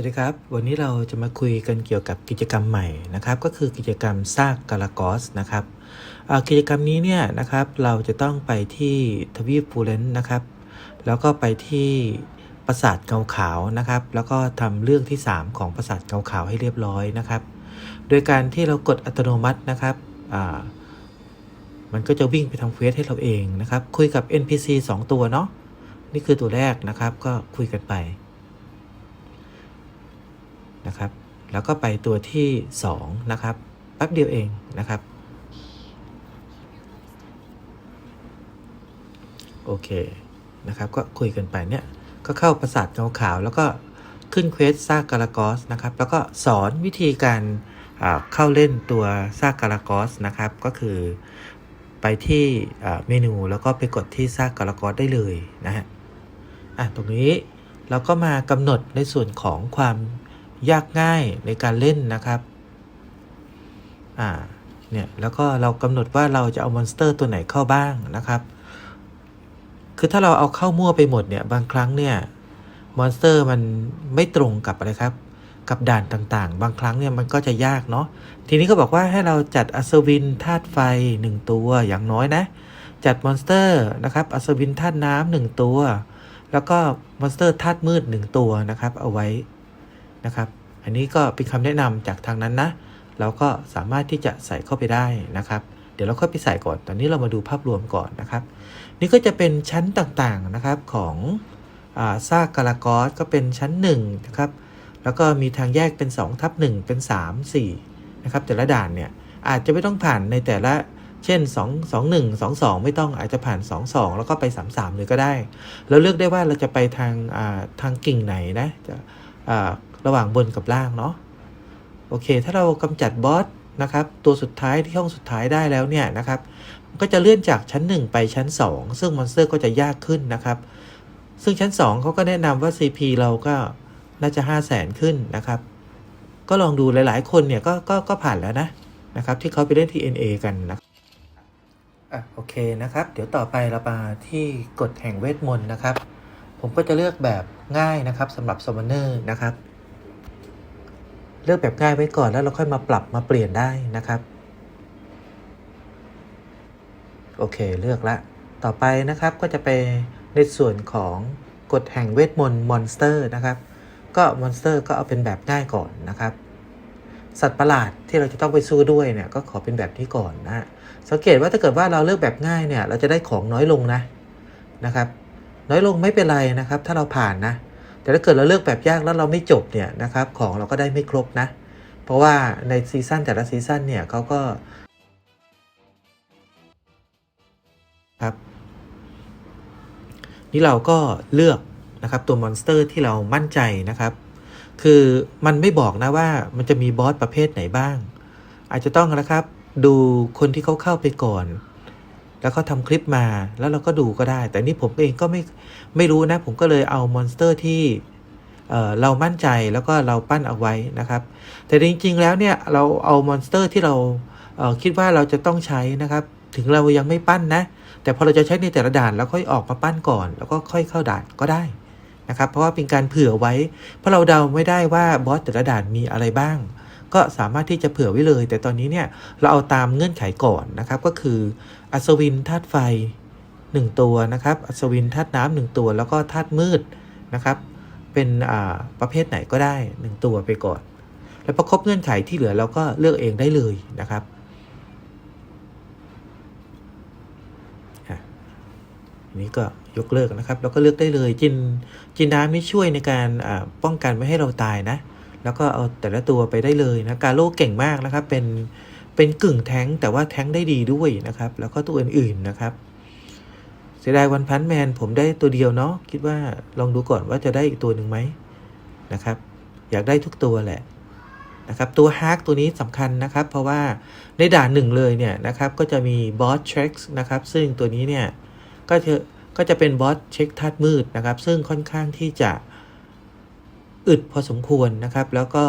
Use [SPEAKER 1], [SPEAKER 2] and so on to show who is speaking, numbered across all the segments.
[SPEAKER 1] สวัสดีครับ วันนี้เราจะมาคุยกันเกี่ยวกับกิจกรรมใหม่นะครับ ก็คือกิจกรรมซากกาลากอสนะครับกิจกรรมนี้เนี่ยนะครับเราจะต้องไปที่ทวีปฟูเรนนะครับ แล้วก็ไปที่ปราสาทเงาขาวนะครับ แล้วก็ทำเรื่องที่ 3 ของปราสาทเงาขาวให้เรียบร้อยนะครับ โดยการที่เรากดอัตโนมัตินะครับมันก็จะวิ่งไปทำเควสให้เราเองนะครับ คุยกับ NPC 2 ตัวเนาะนี่คือตัวแรกนะครับ ก็คุยกันไป นะครับ แล้วก็ไปตัวที่ 2 นะครับแป๊บเดียวเองนะครับ โอเคนะครับ ก็คุยกันไปเนี่ย ก็เข้าประสาทเงาขาว แล้วก็ขึ้นเควสซากกาลากอสนะครับ แล้วก็สอนวิธีการเข้าเล่นตัวซากกาลากอสนะครับ ก็คือไปที่เมนูแล้วก็ไปกดที่ซากกาลากอสได้เลยนะฮะอะตรงนี้เราก็มากำหนดในส่วนของความ ยากง่ายในการเล่นนะครับอ่าเนี่ยแล้วก็เรากำหนดว่าเราจะเอามอนสเตอร์ตัวไหนเข้าบ้างนะครับ คือถ้าเราเอาเข้ามั่วไปหมดเนี่ยบางครั้งเนี่ยมอนสเตอร์มันไม่ตรงกับอะไรครับ กับด่านต่างๆ บางครั้งเนี่ยมันก็จะยากเนาะทีนี้ก็บอกว่าให้เราจัดอัศวินธาตุไฟ 1 ตัวอย่างน้อยนะ จัดมอนสเตอร์นะครับอัศวินธาตุน้ำหนึ่งตัว แล้วก็มอนสเตอร์ธาตุมืด 1 ตัวนะครับเอาไว้ นะครับ อันนี้ก็เป็นคำแนะนำจากทางนั้นนะ เราก็สามารถที่จะใส่เข้าไปได้นะครับ เดี๋ยวเราค่อยไปใส่ก่อน ตอนนี้เรามาดูภาพรวมก่อนนะครับ นี่ก็จะเป็นชั้นต่างๆนะครับของอาซากกาลากอสก็เป็นชั้น1นะครับ แล้วก็มีทางแยกเป็น2ทับ1เป็น 3 4นะครับ แต่ละด่านเนี่ยอาจจะไม่ต้องผ่านในแต่ละเช่น 2 2 1 2 2 ไม่ต้องอาจจะผ่าน 2 2 แล้วก็ไป 3 3 เลยก็ได้เราเลือกได้ว่าเราจะไปทางาทางกิ่งไหนนะจะ ระหว่างบนกับล่างเนาะโอเค ถ้าเรากำจัดบอสนะครับ ตัวสุดท้ายที่ห้องสุดท้ายได้แล้วเนี่ยนะครับก็จะเลื่อนจากชั้น 1 ไปชั้น 2 ซึ่งมอนสเตอร์ก็จะยากขึ้นนะครับ ซึ่งชั้น 2เขาก็แนะนำว่า CP เราก็น่าจะ 5 0 0แสนขึ้นนะครับ ก็ลองดูหลายๆ คนเนี่ยก็ก็ก็ผ่านแล้วนะนะครับ ที่เขาไปเล่น TNA กันนะอะโอเคนะครับ เดี๋ยวต่อไปเรามาที่กฎแห่งเวทมนต์นะครับ ผมก็จะเลือกแบบง่ายนะครับสำหรับ Summoner นะครับ เลือกแบบง่ายไว้ก่อนแล้วเราค่อยมาปรับมาเปลี่ยนได้นะครับ โอเคเลือกละ ต่อไปนะครับก็จะไปในส่วนของกฎแห่งเวทมนต์มอนสเตอร์นะครับ ก็มอนสเตอร์ก็เอาเป็นแบบง่ายก่อนนะครับ สัตว์ประหลาดที่เราจะต้องไปสู้ด้วยเนี่ยก็ขอเป็นแบบนี้ก่อนนะฮะสังเกตว่าถ้าเกิดว่าเราเลือกแบบง่ายเนี่ยเราจะได้ของน้อยลงนะนะครับ น้อยลงไม่เป็นไรนะครับ ถ้าเราผ่านนะ แต่ถ้าเกิดเราเลือกแบบยากแล้วเราไม่จบเนี่ยนะครับของเราก็ได้ไม่ครบนะ เพราะว่าในซีซั่นแต่ละซีซั่นเนี่ยเขาก็ครับนี่เราก็เลือกนะครับตัวมอนสเตอร์ที่เรามั่นใจนะครับ คือมันไม่บอกนะว่ามันจะมีบอสประเภทไหนบ้าง อาจจะต้องนะครับดูคนที่เขาเข้าไปก่อน แล้วเขาทำคลิปมาแล้วเราก็ดูก็ได้ แต่นี่ผมเองก็ไม่ไม่รู้นะ ผมก็เลยเอามอนสเตอร์ที่เอ่อเรามั่นใจแล้วก็เราปั้นเอาไว้นะครับ แต่จริงๆแล้วเนี่ยเราเอามอนสเตอร์ที่เราเอ่อคิดว่าเราจะต้องใช้นะครับ ถึงเรายังไม่ปั้นนะ แต่พอเราจะใช้ในแต่ละด่านแล้วค่อยออกมาปั้นก่อน แล้วก็ค่อยเข้าด่านก็ได้นะครับ เพราะว่าเป็นการเผื่อไว้ เพราะเราเดาไม่ได้ว่าบอสแต่ละด่านมีอะไรบ้าง ก็สามารถที่จะเผื่อไว้เลย แต่ตอนนี้เนี่ยเราเอาตามเงื่อนไขก่อนนะครับก็คืออัศวินธาตุไฟ 1 ตัวนะครับ อัศวินธาตุน้ำหนึ่งตัว แล้วก็ธาตุมืดนะครับ เป็นอ่าประเภทไหนก็ได้ 1 ตัวไปก่อน แล้วพอครบเงื่อนไขที่เหลือเราก็เลือกเองได้เลยนะครับนี้ก็ยกเลิกนะครับ แล้วก็เลือกได้เลยจินจินดาไม่ช่วยในการอ่าป้องกันไม่ให้เราตายนะ แล้วก็เอาแต่ละตัวไปได้เลยนะกาโลเก่งมากนะครับ เป็นเป็นกึ่งแท้งแต่ว่าแท้งได้ดีด้วยนะครับ แล้วก็ตัวอื่นๆนะครับ เสียดายวันพันแมนผมได้ตัวเดียวเนาะคิดว่าลองดูก่อนว่าจะได้อีกตัวหนึ่งไหมนะครับ อยากได้ทุกตัวแหละนะครับตัวฮาร์กตัวนี้สำคัญนะครับ เพราะว่าในด่านหนึ่งเลยเนี่ยนะครับก็จะมีบอสเช็คนะครับซึ่งตัวนี้เนี่ยก็จะก็จะเป็นบอสเช็คธาตุมืดนะครับ ซึ่งค่อนข้างที่จะ อึดพอสมควรนะครับ แล้วก็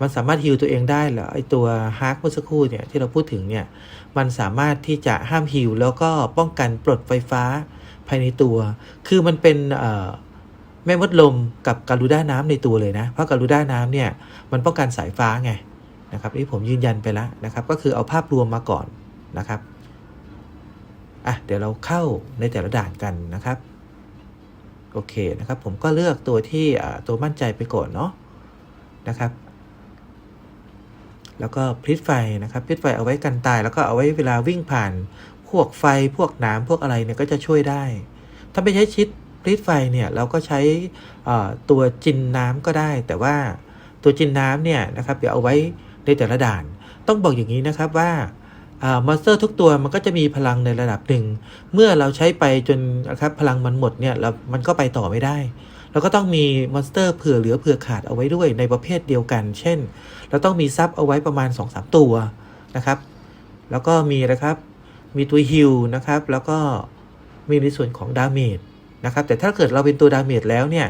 [SPEAKER 1] มันสามารถฮิวตัวเองได้เหรอไอตัวฮาร์กเมื่อสักครู่เนี่ยที่เราพูดถึงเนี่ยมันสามารถที่จะห้ามฮิวแล้วก็ป้องกันปลดไฟฟ้าภายในตัว คือมันเป็นเอ่อแม่มดลมกับการูด้าน้ำในตัวเลยนะ เพราะการูด้าน้ำเนี่ยมันป้องกันสายฟ้าไงนะครับนี่ผมยืนยันไปแล้วนะครับ ก็คือเอาภาพรวมมาก่อนนะครับอะเดี๋ยวเราเข้าในแต่ละด่านกันนะครับ โอเคนะครับ ผมก็เลือกตัวที่ตัวมั่นใจไปก่อนเนาะนะครับ แล้วก็พลิกไฟนะครับพลิกไฟเอาไว้กันตาย แล้วก็เอาไว้เวลาวิ่งผ่านพวกไฟพวกน้ำพวกอะไรเนี่ยก็จะช่วยได้ ถ้าไม่ใช้ชิดพลิกไฟเนี่ยเราก็ใช้ตัวจินน้ำก็ได้ แต่ว่าตัวจินน้ำเนี่ยนะครับเดี๋ยวเอาไว้ในแต่ละด่าน ต้องบอกอย่างนี้นะครับว่า มอนสเตอร์ทุกตัวมันก็จะมีพลังในระดับหนึ่ง เมื่อเราใช้ไปจนนะครับพลังมันหมดเนี่ยเรามันก็ไปต่อไม่ได้ เราก็ต้องมีมอนสเตอร์เผื่อเหลือเผื่อขาดเอาไว้ด้วยในประเภทเดียวกัน เช่น เราต้องมีซับเอาไว้ประมาณ 2-3 ตัวนะครับ แล้วก็มีนะครับ มีตัวฮิลนะครับ แล้วก็มีในส่วนของดาเมจนะครับ แต่ถ้าเกิดเราเป็นตัวดาเมจแล้วเนี่ย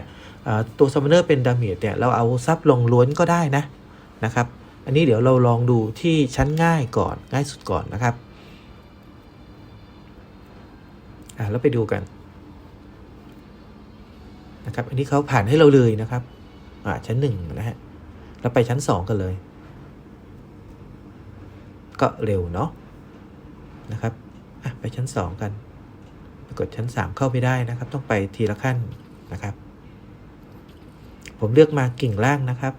[SPEAKER 1] ตัวซัมเนอร์เป็นดาเมจเนี่ยเราเอาซับลงล้วนก็ได้นะนะครับ อันนี้เดี๋ยวเราลองดูที่ชั้นง่ายก่อนง่ายสุดก่อนนะครับอ่าแล้วไปดูกันนะครับ อันนี้เขาผ่านให้เราเลยนะครับอ่าชั้นหนึ่งนะฮะเราไปชั้นสองกันเลย ก็เร็วเนาะนะครับอะไปชั้นสองกันไปกดชั้นสามเข้าไม่ได้นะครับ ต้องไปทีละขั้นนะครับ ผมเลือกมากิ่งล่างนะครับ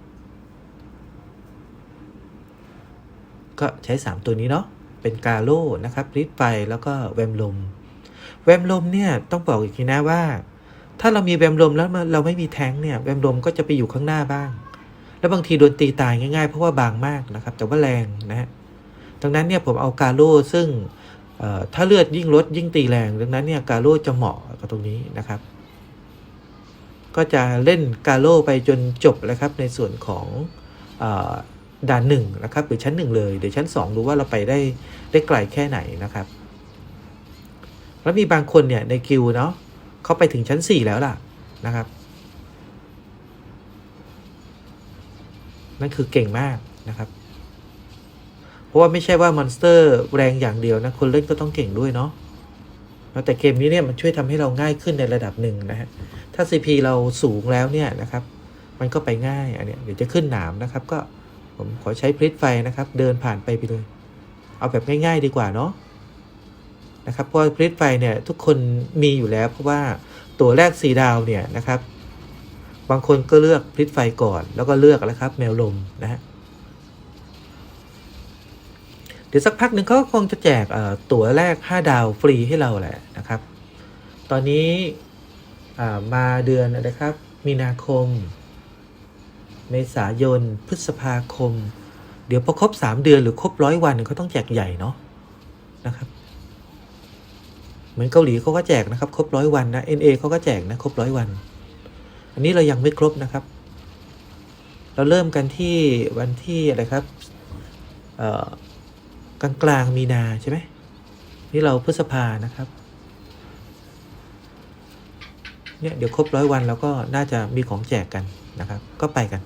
[SPEAKER 1] ก็ใช้ 3 ตัวนี้เนาะเป็นกาโลนะครับริดไฟแล้วก็แวมลม แวมลมเนี่ยต้องบอกอีกทีนะว่า ถ้าเรามีแวมลมแล้วเราไม่มีแท้งเนี่ยแวมลมก็จะไปอยู่ข้างหน้าบ้าง แล้วบางทีโดนตีตายง่ายๆ เพราะว่าบางมากนะครับแต่ว่าแรงนะฮะดังนั้นเนี่ยผมเอากาโลซึ่งถ้าเลือดยิ่งลดยิ่งตีแรง ดังนั้นเนี่ยกาโลจะเหมาะกับตรงนี้นะครับ ก็จะเล่นกาโลไปจนจบเลยครับในส่วนของ ด่านหนึ่งนะครับหรือชั้นหนึ่งเลยเดี๋ยวชั้นสองดูว่าเราไปได้ได้ไกลแค่ไหนนะครับ แล้วมีบางคนเนี่ยในคิวเนาะเขาไปถึงชั้นสี่แล้วล่ะนะครับ นั่นคือเก่งมากนะครับ เพราะว่าไม่ใช่ว่ามอนสเตอร์แรงอย่างเดียวนะคนเล่นก็ต้องเก่งด้วยเนาะแล้วแต่เกมนี้เนี่ยมันช่วยทำให้เราง่ายขึ้นในระดับหนึ่งนะฮะ ถ้า CP เราสูงแล้วเนี่ยนะครับ มันก็ไปง่ายอันเนี้ยเดี๋ยวจะขึ้นหนามนะครับก็ ผมขอใช้พลิตไฟนะครับ เดินผ่านไปไปเลย เอาแบบง่าย ๆ ดีกว่าเนาะนะครับเพราะพลิตไฟเนี่ยทุกคนมีอยู่แล้ว เพราะว่าตัวแรกสีดาวเนี่ยนะครับ บางคนก็เลือกพลิตไฟก่อน แล้วก็เลือกแล้วครับ แมวลมนะฮะเดี๋ยวสักพักหนึ่งเขาคงจะแจกตั๋วแรก 5 ดาวฟรีให้เราแหละนะครับ ตอนนี้มาเดือนนะครับ มีนาคม เมษายน พฤษภาคม เดี๋ยวพอครบ 3 เดือนหรือครบร้อยวันเขาต้องแจกใหญ่เนาะนะครับ เหมือนเกาหลีเขาก็แจกนะครับ ครบร้อยวันนะ NA เขาก็แจกนะครบร้อยวัน อันนี้เรายังไม่ครบนะครับ เราเริ่มกันที่วันที่อะไรครับกลางกลางมีนาใช่ไหมนี่เราพฤษภานะครับเนี่ยเดี๋ยวครบร้อยวันแล้วก็น่าจะมีของแจกกันนะครับ ก็ไปกัน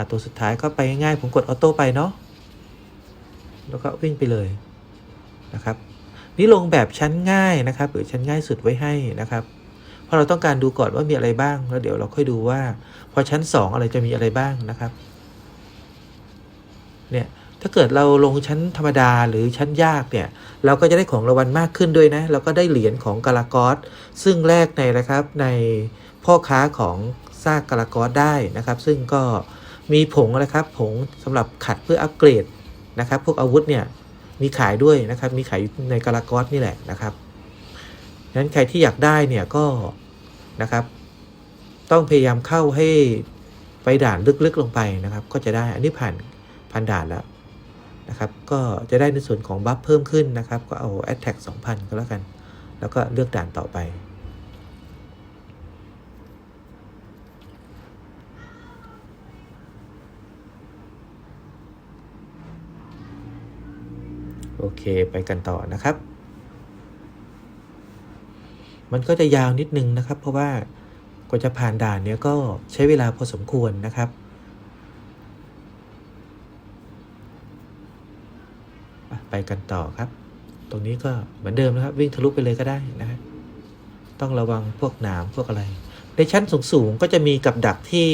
[SPEAKER 1] าตัวสุดท้ายก็ไปง่ายๆผมกดออโต้ไปเนาะแล้วก็วิ่งไปเลยนะครับ นี่ลงแบบชั้นง่ายนะครับ หรือชั้นง่ายสุดไว้ให้นะครับ เพราะเราต้องการดูก่อนว่ามีอะไรบ้าง แล้วเดี๋ยวเราค่อยดูว่า พอชั้น 2 อะไรจะมีอะไรบ้างนะครับเนี่ยถ้าเกิดเราลงชั้นธรรมดาหรือชั้นยากเนี่ย เราก็จะได้ของรางวัลมากขึ้นด้วยนะแล้วก็ได้เหรียญของกาลากอสซึ่งแลกในนะครับในพ่อค้าของซากกาลากอสได้นะครับ ซึ่งก็ มีผงนะครับ ผงสำหรับขัดเพื่ออัปเกรดนะครับ พวกอาวุธเนี่ยมีขายด้วยนะครับ มีขายในกาลากอสนี่แหละนะครับนั้นใครที่อยากได้เนี่ยก็นะครับ ต้องพยายามเข้าให้ไปด่านลึกๆลงไปนะครับ ก็จะได้อันนี้ผ่านผ่านด่านแล้วนะครับ ก็จะได้ในส่วนของบัฟเพิ่มขึ้นนะครับ ก็เอา Attack 2,000 ก็แล้วกัน แล้วก็เลือกด่านต่อไป โอเคไปกันต่อนะครับ มันก็จะยาวนิดนึงนะครับ เพราะว่ากว่าจะผ่านด่านเนี้ยก็ใช้เวลาพอสมควรนะครับไปกันต่อครับ ตรงนี้ก็เหมือนเดิมนะครับ วิ่งทะลุไปเลยก็ได้นะฮะต้องระวังพวกหนามพวกอะไร ในชั้นสูงๆก็จะมีกับดักที่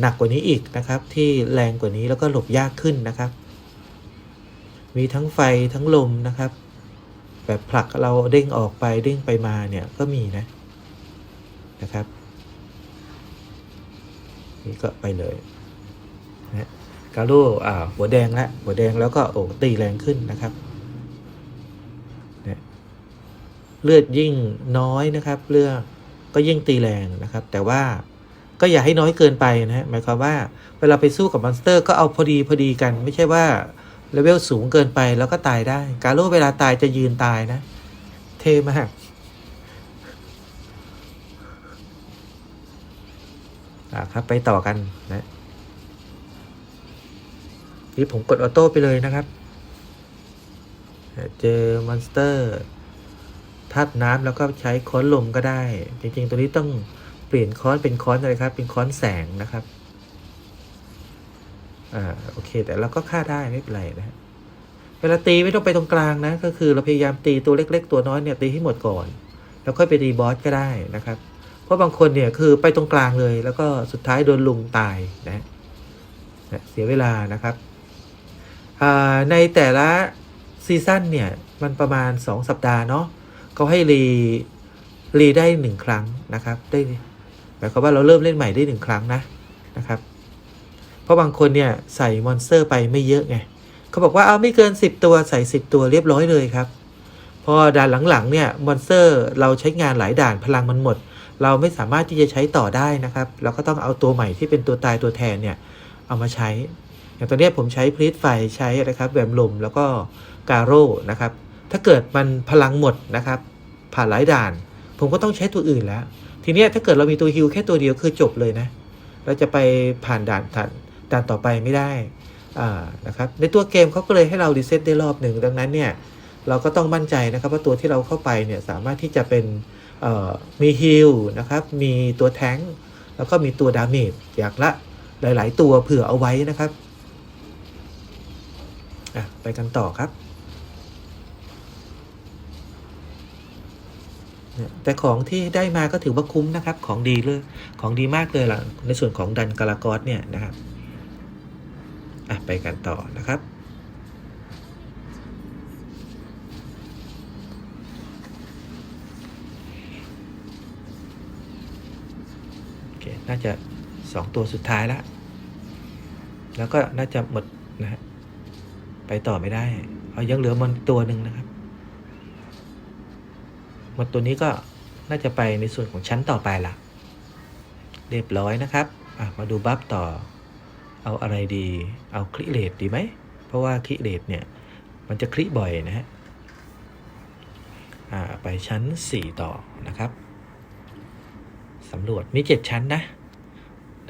[SPEAKER 1] หนักกว่านี้อีกนะครับ ที่แรงกว่านี้แล้วก็หลบยากขึ้นนะครับ มีทั้งไฟทั้งลมนะครับ แบบผลักเราเด้งออกไปเด้งไปมาเนี่ยก็มีนะนะครับ นี่ก็ไปเลยนะกาโร่อ่าหัวแดงแล้วหัวแดงแล้วก็โอ้ตีแรงขึ้นนะครับเนี่ยเลือดยิ่งน้อยนะครับเลือดก็ยิ่งตีแรงนะครับ แต่ว่าก็อย่าให้น้อยเกินไปนะฮะหมายความว่าเวลาไปสู้กับมอนสเตอร์ก็เอาพอดีพอดีกัน ไม่ใช่ว่า เลเวลสูงเกินไปแล้วก็ตายได้ กาโร่เวลาตายจะยืนตายนะ เท่มากอ่าครับไปต่อกันนะนี่ผมกดออโต้ไปเลยนะครับ เจอมอนสเตอร์ธาตุน้ำแล้วก็ใช้ค้อนลมก็ได้ จริงๆ ตัวนี้ต้องเปลี่ยนค้อนเป็นค้อนอะไรครับ เป็นค้อนแสงนะครับ อ่าโอเค แต่เราก็ฆ่าได้ไม่เป็นไรนะฮะเวลาตีไม่ต้องไปตรงกลางนะ ก็คือเราพยายามตีตัวเล็ก ๆ ตัวน้อยเนี่ยตีให้หมดก่อน แล้วค่อยไปตีบอสก็ได้นะครับ เพราะบางคนเนี่ยคือไปตรงกลางเลย แล้วก็สุดท้ายโดนลุงตายนะนะเสียเวลานะครับในแต่ละซีซั่นเนี่ยมันประมาณ 2 สัปดาห์เนาะเขาให้รีรีได้หนึ่งครั้งนะครับ ได้หมายความว่าเราเริ่มเล่นใหม่ได้หนึ่งครั้งนะนะครับ เพราะบางคนเนี่ยใส่มอนสเตอร์ไปไม่เยอะไงเขาบอกว่าเอาไม่เกิน 10 ตัวใส่ 10 ตัวเรียบร้อยเลยครับ พอด่านหลังๆเนี่ยมอนสเตอร์เราใช้งานหลายด่านพลังมันหมด เราไม่สามารถที่จะใช้ต่อได้นะครับ เราก็ต้องเอาตัวใหม่ที่เป็นตัวตายตัวแทนเนี่ยเอามาใช้ อย่างตอนเนี้ยผมใช้พลีทไฟใช้นะครับแวมลมแล้วก็การโร่นะครับ ถ้าเกิดมันพลังหมดนะครับ ผ่านหลายด่าน ผมก็ต้องใช้ตัวอื่นแล้ว ทีเนี้ยถ้าเกิดเรามีตัวฮิลแค่ตัวเดียวคือจบเลยนะเราจะไปผ่านด่าน ด่านต่อไปไม่ได้นะครับในตัวเกมเขาก็เลยให้เรารีเซ็ตได้รอบหนึ่งดังนั้นเนี่ยเราก็ต้องมั่นใจนะครับว่าตัวที่เราเข้าไปเนี่ยสามารถที่จะเป็นมีฮิลนะครับมีตัวแท้งแล้วก็มีตัวดาเมจอย่างละหลาย ๆ ตัวเผื่อเอาไว้นะครับไปกันต่อครับแต่ของที่ได้มาก็ถือว่าคุ้มนะครับ ของดีเลยของดีมากเลยล่ะ ในส่วนของดันกาลากอสเนี่ยนะครับ อะไปกันต่อนะครับโอเคน่าจะสองตัวสุดท้ายแล้วแล้วก็น่าจะหมดนะฮะไปต่อไม่ได้เอายังเหลือมันตัวหนึ่งนะครับหมดตัวนี้ก็น่าจะไปในส่วนของชั้นต่อไปละเรียบร้อยนะครับอะมาดูบัฟต่อ เอาอะไรดี เอาคลิเลตดีไหม เพราะว่าคลิเลตเนี่ย มันจะคลิบ่อยนะฮะอ่าไปชั้น 4 ต่อนะครับสำรวจมี 7 ชั้นนะ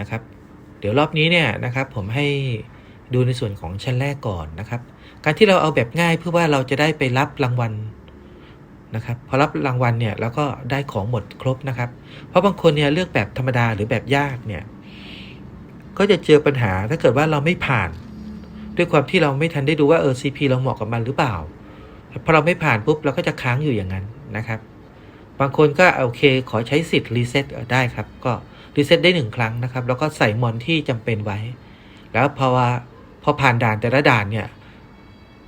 [SPEAKER 1] นะครับ เดี๋ยวรอบนี้เนี่ยนะครับผมให้ดูในส่วนของชั้นแรกก่อนนะครับ การที่เราเอาแบบง่ายเพื่อว่าเราจะได้ไปรับรางวัลนะครับพอรับรางวัลเนี่ยแล้วก็ได้ของหมดครบนะครับ เพราะบางคนเนี่ยเลือกแบบธรรมดาหรือแบบยากเนี่ย ก็จะเจอปัญหาถ้าเกิดว่าเราไม่ผ่าน ด้วยความที่เราไม่ทันได้ดูว่าเออ CP เราเหมาะกับมันหรือเปล่าพอเราไม่ผ่านปุ๊บเราก็จะค้างอยู่อย่างนั้นนะครับ บางคนก็โอเค ขอใช้สิทธิ์รีเซ็ตได้ครับ ก็รีเซ็ตได้หนึ่งครั้งนะครับ แล้วก็ใส่มอนที่จำเป็นไว้ แล้วพอว่าพอผ่านด่านแต่ละด่านเนี่ย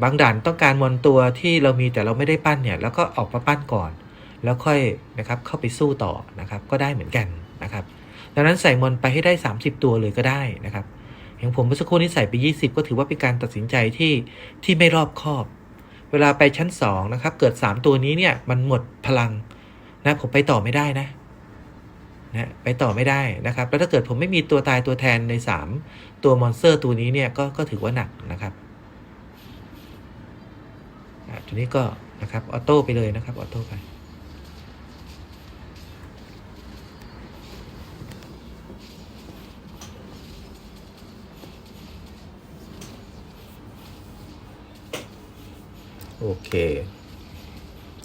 [SPEAKER 1] บางด่านต้องการมอนตัวที่เรามีแต่เราไม่ได้ปั้นเนี่ย แล้วก็ออกมาปั้นก่อน แล้วค่อยนะครับเข้าไปสู้ต่อนะครับ ก็ได้เหมือนกันนะครับ ดังนั้นใส่มอนไปให้ได้ 30 ตัวเลยก็ได้นะครับ อย่างผมเมื่อสักครู่นี้ใส่ไป 20 ก็ถือว่าเป็นการตัดสินใจที่ที่ไม่รอบคอบ เวลาไปชั้น2นะครับ เกิด 3 ตัวนี้เนี่ยมันหมดพลังนะผมไปต่อไม่ได้นะนะไปต่อไม่ได้นะครับ แล้วถ้าเกิดผมไม่มีตัวตายตัวแทนใน 3 ตัวมอนสเตอร์ตัวนี้เนี่ยก็ก็ถือว่าหนักนะครับอะตัวนี้ก็นะครับออโต้ไปเลยนะครับออโต้ไป โอเค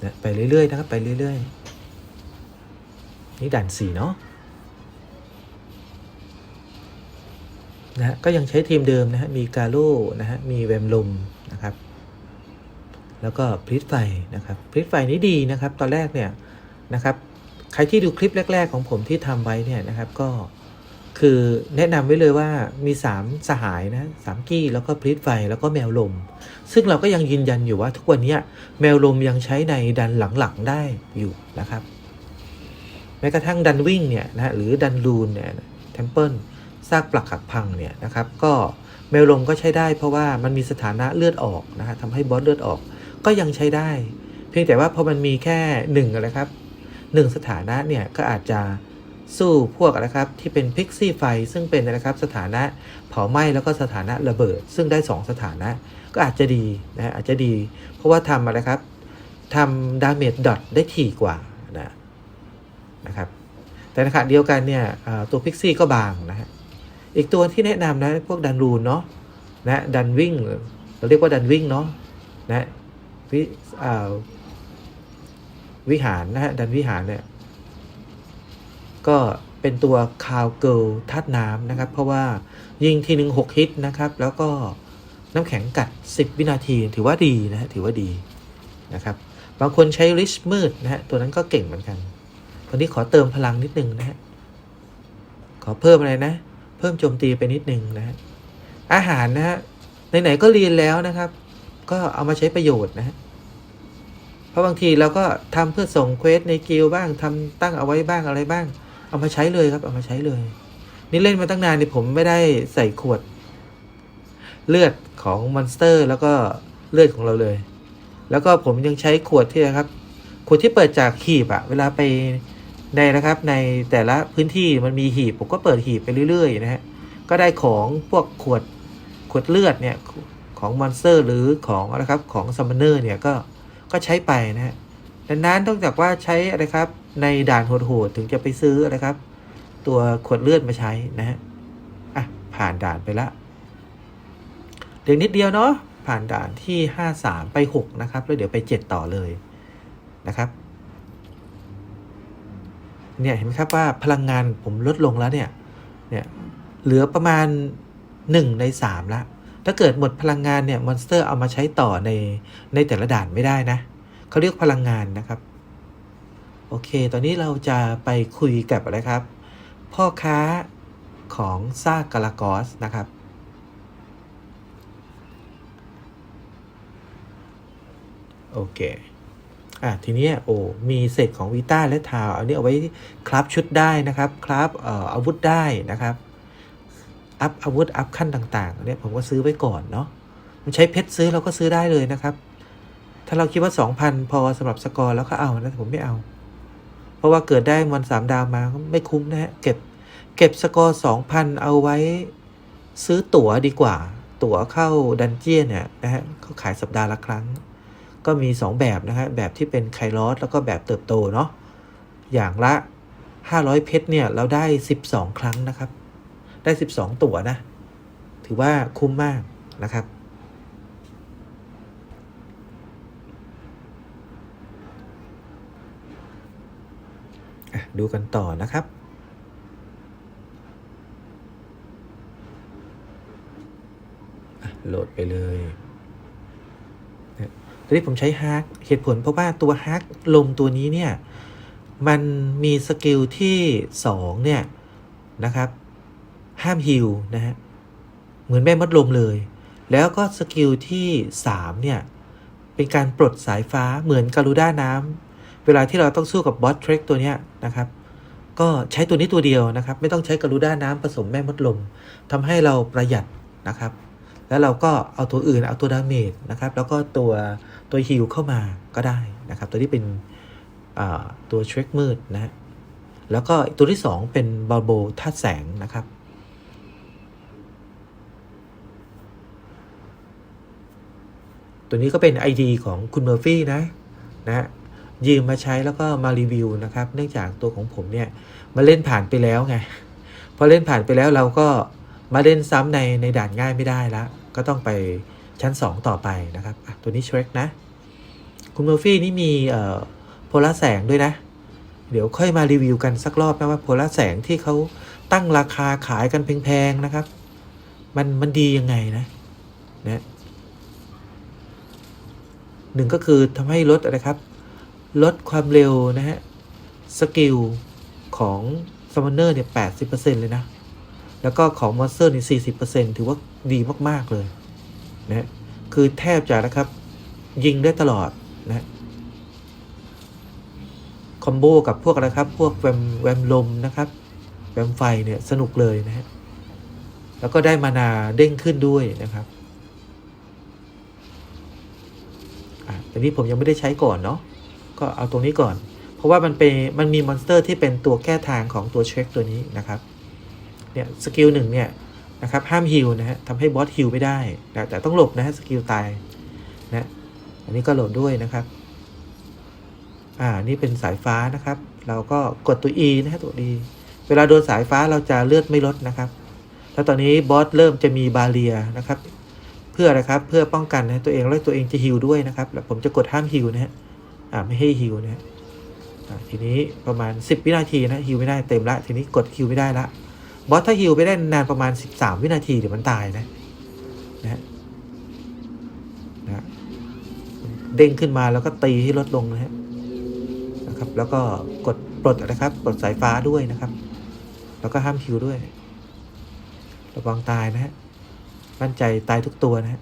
[SPEAKER 1] นะไปเรื่อยๆนะครับไปเรื่อยๆ นี่ด่านสี่เนาะนะฮะก็ยังใช้ทีมเดิมนะฮะมีกาโร่นะฮะมีแวมลมนะครับแล้วก็พลิตไฟนะครับพลิตไฟนี้ดีนะครับ ตอนแรกเนี่ยนะครับ ใครที่ดูคลิปแรก ๆ ของผมที่ทำไว้เนี่ยนะครับ ก็ คือแนะนำไว้เลยว่ามี3สหายนะสามกี้แล้วก็พลิตไฟแล้วก็แมวลม ซึ่งเราก็ยังยืนยันอยู่ว่าทุกวันนี้แมวลมยังใช้ในดันหลังๆได้อยู่นะครับแม้กระทั่งดันวิ่งเนี่ยนะหรือดันลูนเนี่ยเทมเพิลซากปลักหักพังเนี่ยนะครับ ก็แมวลมก็ใช้ได้เพราะว่ามันมีสถานะเลือดออกนะฮะทำให้บอสเลือดออกก็ยังใช้ได้ เพียงแต่ว่าพอมันมีแค่หนึ่งอะไรครับหนึ่งสถานะเนี่ยก็อาจจะ สู้พวกอะไรครับที่เป็นพิกซี่ไฟซึ่งเป็นนะครับสถานะเผาไหม้แล้วก็สถานะระเบิด ซึ่งได้ 2 สถานะ ก็อาจจะดีนะอาจจะดี เพราะว่าทำอะไรครับทำดาเมจดอทได้ถี่กว่านะนะครับแต่ในขณะเดียวกันเนี่ยตัวพิกซี่ก็บางนะฮะอีกตัวที่แนะนำนะพวกดันรูนเนาะนะดันวิ่งเราเรียกว่าดันวิ่งเนาะนะวิวิหารนะฮะดันวิหารเนี่ย ก็เป็นตัวคาวเกิลธาตุน้ำนะครับ เพราะว่ายิงทีหนึ่งหกฮิตนะครับ แล้วก็น้ำแข็งกัด 10 วินาทีถือว่าดีนะฮะถือว่าดีนะครับบางคนใช้ริชมืดนะฮะตัวนั้นก็เก่งเหมือนกันวันนี้ขอเติมพลังนิดนึงนะฮะขอเพิ่มอะไรนะ เพิ่มโจมตีไปนิดนึงนะฮะอาหารนะฮะไหนๆก็เรียนแล้วนะครับ ก็เอามาใช้ประโยชน์นะฮะเพราะบางทีเราก็ทำเพื่อส่งเควสในกิลบ้างทำตั้งเอาไว้บ้างอะไรบ้าง เอามาใช้เลยครับ เอามาใช้เลย นี่เล่นมาตั้งนานนี่ผมไม่ได้ใส่ขวด เลือดของมอนสเตอร์ แล้วก็เลือดของเราเลย แล้วก็ผมยังใช้ขวดที่นะครับ ขวดที่เปิดจากหีบอะเวลาไปในนะครับ ในแต่ละพื้นที่มันมีหีบ ผมก็เปิดหีบไปเรื่อยๆนะฮะ ก็ได้ของพวกขวดขวดเลือดเนี่ยของมอนสเตอร์หรือของนะครับของซัมมอนเนอร์เนี่ยก็ก็ใช้ไปนะฮะดังนั้นต้องจากว่าใช้อะไรครับ ในด่านโหดๆถึงจะไปซื้ออะครับ ตัวขวดเลือดมาใช้นะฮะอะผ่านด่านไปละเดี๋ยวนิดเดียวเนาะผ่านด่านที่ 53 ไป 6 นะครับ แล้วเดี๋ยวไป 7 ต่อเลยนะครับเนี่ยเห็นไหมครับว่าพลังงานผมลดลงแล้วเนี่ยเนี่ยเหลือประมาณ 1 ใน 3 ละ ถ้าเกิดหมดพลังงานเนี่ยมอนสเตอร์เอามาใช้ต่อในในแต่ละด่านไม่ได้นะเขาเรียกพลังงานนะครับ โอเค ตอนนี้เราจะไปคุยกับอะไรครับ พ่อค้าของซากกาลากอสนะครับ โอเค อะ ทีนี้โอ้มีเศษของวีต้าและทาวอันนี้เอาไว้คราฟชุดได้นะครับ คราฟเอ่ออาวุธได้นะครับ อัพอาวุธ อัพขั้นต่างๆอันเนี่ยผมก็ซื้อไว้ก่อนเนาะ มันใช้เพชรซื้อเราก็ซื้อได้เลยนะครับ ถ้าเราคิดว่า 2,000 พอสำหรับสกอร์แล้วก็เอานะแต่ผมไม่เอา ราะว่าเกิดได้มันสามดาวมาไม่คุ้มนะฮะเก็บเก็บสกอร์2,000เอาไว้ซื้อตั๋วดีกว่า ตั๋วเข้าดันเจียนเนี่ยนะฮะเขาขายสัปดาห์ละครั้ง ก็มี 2 แบบนะฮะแบบที่เป็นไคลอสแล้วก็แบบเติบโตเนาะอย่างละ 500 เพชรเนี่ยเราได้ 12 ครั้งนะครับ ได้ 12 ตั๋วนะ ถือว่าคุ้มมากนะครับ ดูกันต่อนะครับโหลดไปเลยตอนนี้ผมใช้ฮาร์กเหตุผลเพราะว่าตัวฮาร์กลมตัวนี้เนี่ย มันมีสกิลที่ 2 เนี่ย นะครับ ห้ามฮิลนะฮะ เหมือนแม่มดลมเลย แล้วก็สกิลที่ 3 เนี่ย เป็นการปลดสายฟ้าเหมือนการูด้าน้ำ เวลาที่เราต้องสู้กับบอสเทรคตัวเนี้ยนะครับ ก็ใช้ตัวนี้ตัวเดียวนะครับ ไม่ต้องใช้การูด้าน้ำผสมแม่มดลมทำให้เราประหยัดนะครับ แล้วเราก็เอาตัวอื่นเอาตัวดาเมจนะครับ แล้วก็ตัวตัวฮิลเข้ามาก็ได้นะครับ ตัวนี้เป็นตัวเทรคมืดนะแล้วก็ตัวที่ 2 เป็นบาโบธาตุแสงนะครับตัวนี้ก็เป็น ID ของคุณเมอร์ฟี่นะนะ ยืมมาใช้แล้วก็มารีวิวนะครับ เนื่องจากตัวของผมเนี่ยมาเล่นผ่านไปแล้วไงพอเล่นผ่านไปแล้วเราก็มาเล่นซ้ำในในด่านง่ายไม่ได้แล้วก็ต้องไปชั้น 2 ต่อไปนะครับตัวนี้เชร k นะ คุณเมอร์ฟี่นี่มีโพลาแสงด้วยนะ เดี๋ยวค่อยมารีวิวกันสักรอบนะว่าโพลาแสงที่เขาตั้งราคาขายกันแพงๆนะครับ มันมันดียังไงนะนะหนึ่งก็คือทำให้ลดอะไรครับ ลดความเร็วนะฮะ สกิลของซัมมอนเนอร์เนี่ยแปดสิบเปอร์เซ็นเลยนะ แล้วก็ของมอนสเตอร์นี่สี่สิบเปอร์เซ็นถือว่าดีมาก ๆ เลยนะฮะคือแทบจะนะครับ ยิงได้ตลอดนะฮะคอมโบกับพวกอะครับ พวกแวมแวมลมนะครับ แวมไฟเนี่ยสนุกเลยนะฮะ แล้วก็ได้มานาเด้งขึ้นด้วยนะครับอะแต่นี้ผมยังไม่ได้ใช้ก่อนเนาะ ก็เอาตรงนี้ก่อน เพราะว่ามันเป็นมันมีมอนสเตอร์ที่เป็นตัวแก้ทางของตัวเช็คตัวนี้นะครับเนี่ยสกิลหนึ่งเนี่ยนะครับห้ามฮิลนะฮะทำให้บอสฮิลไม่ได้นะแต่ต้องหลบนะฮะสกิลตายนะอันนี้ก็โหลดด้วยนะครับอ่านี่เป็นสายฟ้านะครับ เราก็กดตัว E นะฮะตัว E เวลาโดนสายฟ้าเราจะเลือดไม่ลดนะครับแล้วตอนนี้บอสเริ่มจะมีบาเรียนะครับ เพื่ออะไรครับเพื่อป้องกันนะตัวเองแล้วตัวเองจะฮิลด้วยนะครับแล้วผมจะกดห้ามฮิลนะฮะ อ่าไม่ให้ฮิลนะฮะอ่าทีนี้ประมาณ 10 วินาทีนะฮิลไม่ได้เต็มละทีนี้กดฮิลไม่ได้ละบอสถ้าฮิลไปได้นานประมาณ 13 วินาทีเดี๋ยวมันตายนะนะฮะนะเด้งขึ้นมาแล้วก็ตีให้ลดลงนะฮะนะครับ แล้วก็กดปลดนะครับปลดสายฟ้าด้วยนะครับ แล้วก็ห้ามฮิลด้วย ระวังตายนะฮะมั่นใจตายทุกตัวนะฮะ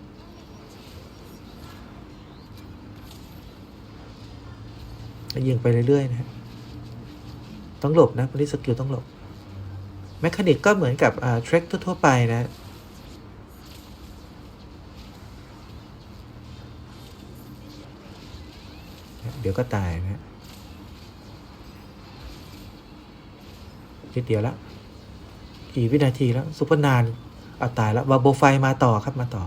[SPEAKER 1] แล้ว ยิงไปเรื่อยๆนะฮะต้องหลบนะพลิสกิลต้องหลบแมคานิกก็เหมือนกับเทรคทั่วๆไปนะเดี๋ยวก็ตายนะฮะนิดเดียวละกี่วินาทีแล้วซุปเปอร์นานเอาตายแล้ววาโบไฟมาต่อครับมาต่อ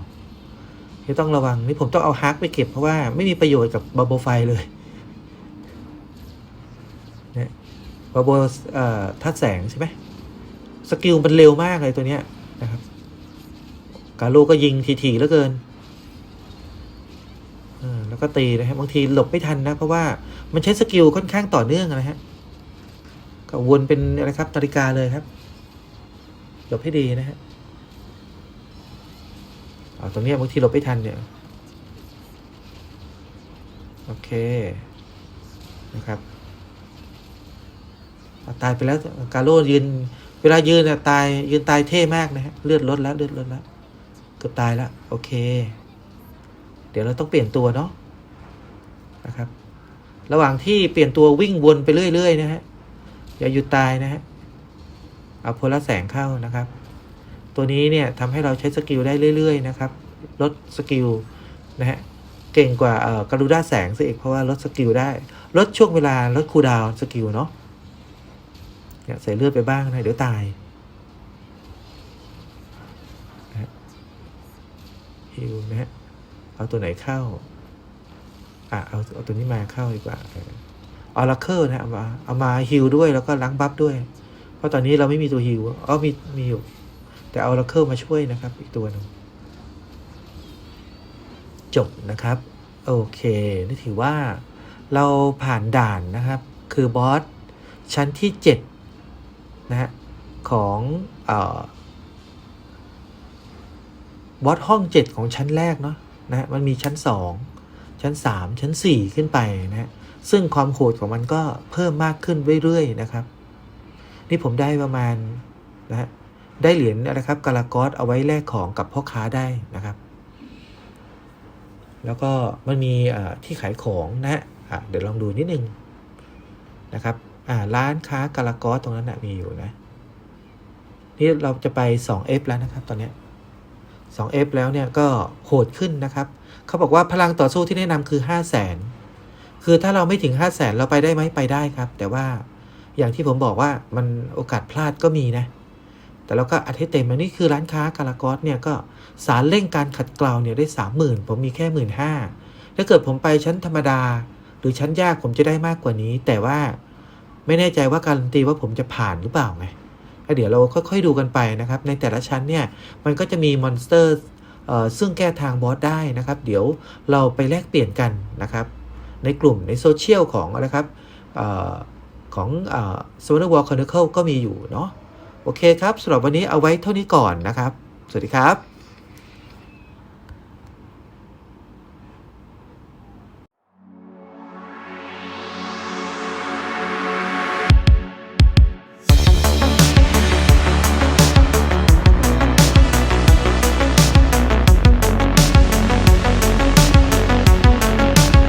[SPEAKER 1] ที่ต้องระวังนี่ผมต้องเอาฮาร์กไปเก็บเพราะว่าไม่มีประโยชน์กับบาโบไฟเลย บาโบเอ่อทัดแสงใช่ไหมสกิลมันเร็วมากเลยตัวเนี้ยนะครับ กาโลก็ยิงทีๆเหลือเกินอแล้วก็ตีนะฮะบางทีหลบไม่ทันนะ เพราะว่ามันใช้สกิลค่อนข้างต่อเนื่องนะฮะก็วนเป็นอะไรครับนาฬิกาเลยครับ หลบให้ดีนะฮะเอาตรงนี้บางทีหลบไม่ทันเนี่ย โอเคนะครับ ตายไปแล้วกาโร่ยืน เวลายืนเนี่ยตายยืนตายเท่มากนะฮะเลือดลดแล้วเลือดลดแล้วเกือบตายแล้วโอเค เดี๋ยวเราต้องเปลี่ยนตัวเนาะนะครับ ระหว่างที่เปลี่ยนตัววิ่งวนไปเรื่อยๆนะฮะอย่าหยุดตายนะฮะเอาโพลาแสงเข้านะครับ ตัวนี้เนี่ยทำให้เราใช้สกิลได้เรื่อยๆนะครับ ลดสกิลนะฮะเก่งกว่าเอ่อกรุด้าแสงซะอีกเพราะว่าลดสกิลได้ ลดช่วงเวลาลดคูดาวสกิลเนาะ เนี่ยใส่เลือดไปบ้างนะเดี๋ยวตายนะฮิวนะฮะเอาตัวไหนเข้าอะเอาเอาตัวนี้มาเข้าดีกว่าออร์เคิลนะเอามาเอามาฮิลด้วยแล้วก็ล้างบัฟด้วย เพราะตอนนี้เราไม่มีตัวฮิลอ๋อมีมีอยู่ แต่เอาออร์เคิลมาช่วยนะครับ อีกตัวหนึ่งจบนะครับ โอเค นี่ถือว่าเราผ่านด่านนะครับ คือบอสชั้นที่ 7 นะฮะของเอ่อบอสห้อง 7 ของชั้นแรกเนาะนะฮะมันมีชั้น 2 ชั้น 3 ชั้น 4 ขึ้นไปนะฮะซึ่งความโหดของมันก็เพิ่มมากขึ้นเรื่อยๆนะครับ นี่ผมได้ประมาณนะฮะได้เหรียญนะครับกาลากอสเอาไว้แลกของกับพ่อค้าได้นะครับ แล้วก็มันมีที่ขายของนะฮะอะเดี๋ยวลองดูนิดนึงนะครับ อ่าร้านค้ากาลากอสตรงนั้นนะมีอยู่นะ นี่เราจะไป 2F แล้วนะครับ ตอนนี้ 2F แล้วเนี่ยก็โหดขึ้นนะครับ เขาบอกว่าพลังต่อสู้ที่แนะนำคือ 5 0 0แสนคือถ้าเราไม่ถึง 5 0 0แสนเราไปได้ไหมไปได้ครับ แต่ว่าอย่างที่ผมบอกว่ามันโอกาสพลาดก็มีนะ แต่เราก็อัดให้เต็มอันนี้คือร้านค้ากาลากอสเนี่ยก็สารเร่งการขัดเกลาเนี่ยได้สามหมื่นผมมีแค่หมื่นห้าถ้าเกิดผมไปชั้นธรรมดา หรือชั้นยากผมจะได้มากกว่านี้ แต่ว่า ไม่แน่ใจว่าการันตีว่าผมจะผ่านหรือเปล่าไงแล้เดี๋ยวเราค่อยๆดูกันไปนะครับ ในแต่ละชั้นเนี่ยมันก็จะมีมอนสเตอร์ซึ่งแก้ทางบอสได้นะครับ เดี๋ยวเราไปแลกเปลี่ยนกันนะครับ ในกลุ่มในโซเชียลของอะไรครับออของเอ่อ s w o r d War Chronicle ก็มีอยู่เนาะโอเคครับสำหรับวันนี้เอาไว้เท่านี้ก่อนนะครับ สวัสดีครับ